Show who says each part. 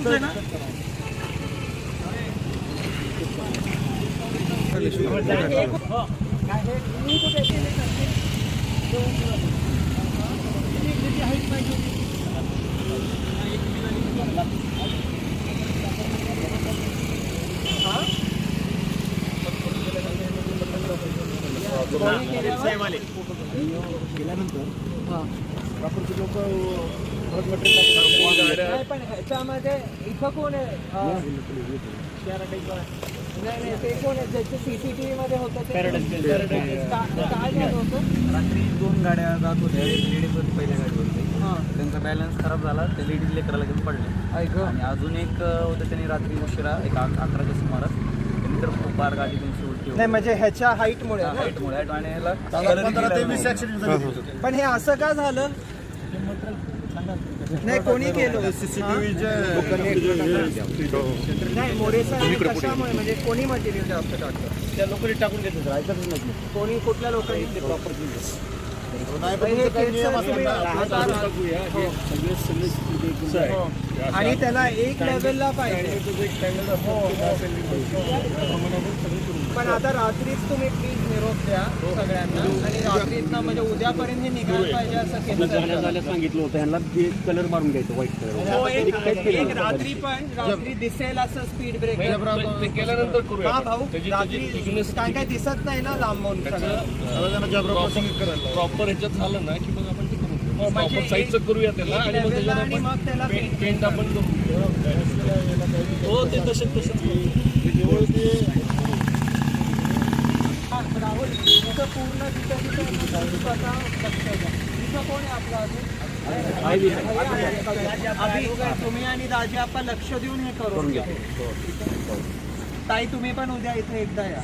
Speaker 1: तुमचं ना? काय ह्याच्यामध्ये इथं कोण आहे? नाही नाही ते कोण आहे? ज्याचे सीसीटीव्ही मध्ये होतं ते. का- काय झालं होतं?
Speaker 2: रात्री दोन गाड्या जात होत्या. एक लेडीज होती पहिल्या गाडीवरती.
Speaker 1: हां.
Speaker 2: त्यांचा बॅलन्स खराब झाला. ते लेडीज लेकराला घेऊन पडले.
Speaker 1: ऐक.
Speaker 2: आणि अजून एक होतं त्यांनी रात्री उशिरा एक अक- अकराच्या सुमारास त्यांनी तर खूप बार गाडी त्यांची उलटी
Speaker 1: नाही म्हणजे ह्याच्या हाईटमुळे ना?
Speaker 2: हाईटमुळे height आणि ह्याला
Speaker 3: पंधरा ते वीस ऍक्सिडेंट झाले.
Speaker 1: पण हे असं का झालं? नाही कोणी केलं? नाही मोरे साहेब कशामुळे? म्हणजे कोणी मटेरियल जास्त टाकतं
Speaker 3: त्या लोकांनी टाकून घेतलं ऐकतच नाही
Speaker 1: कोणी कुठल्या लोकांनी
Speaker 3: प्रॉपर
Speaker 1: आणि त्याला एक लेवलला पाहिजे. हो, हो. पण आता रात्रीच तुम्ही प्लीज निरोप द्या. सगळ्यांना. आणि रात्रीतनं म्हणजे उद्यापर्यंत हे निघायला पाहिजे असं केलं.
Speaker 4: सांगितलं होतं ह्यांना कलर मारून घ्यायचं व्हाईट कलर
Speaker 1: हो, एक एक रात्री पण रात्री दिसेल असं स्पीड ब्रेक
Speaker 5: केल्यानंतर करूया
Speaker 1: हा भाऊ रात्री काय काय दिसत नाही ना लांबून सगळं.
Speaker 5: प्रॉपर ह्याच्यात झालं ना की मग आपण ते करू
Speaker 1: म्हणजे
Speaker 5: साईजचं करूया त्याला
Speaker 1: एक
Speaker 5: आणि मग
Speaker 1: level ला
Speaker 5: त्याच्यात
Speaker 1: आणि
Speaker 5: आपण
Speaker 1: मग त्याला
Speaker 5: पेंट आपण करू. हो ते तसे तसेच.
Speaker 1: हा, इथं पूर्ण स्वतः द्या कोण आहे आपलं अजून तुम्ही आणि राजे आपण लक्ष देऊन हे करून घ्या. ताई तुम्ही पण उद्या इथे एकदा या.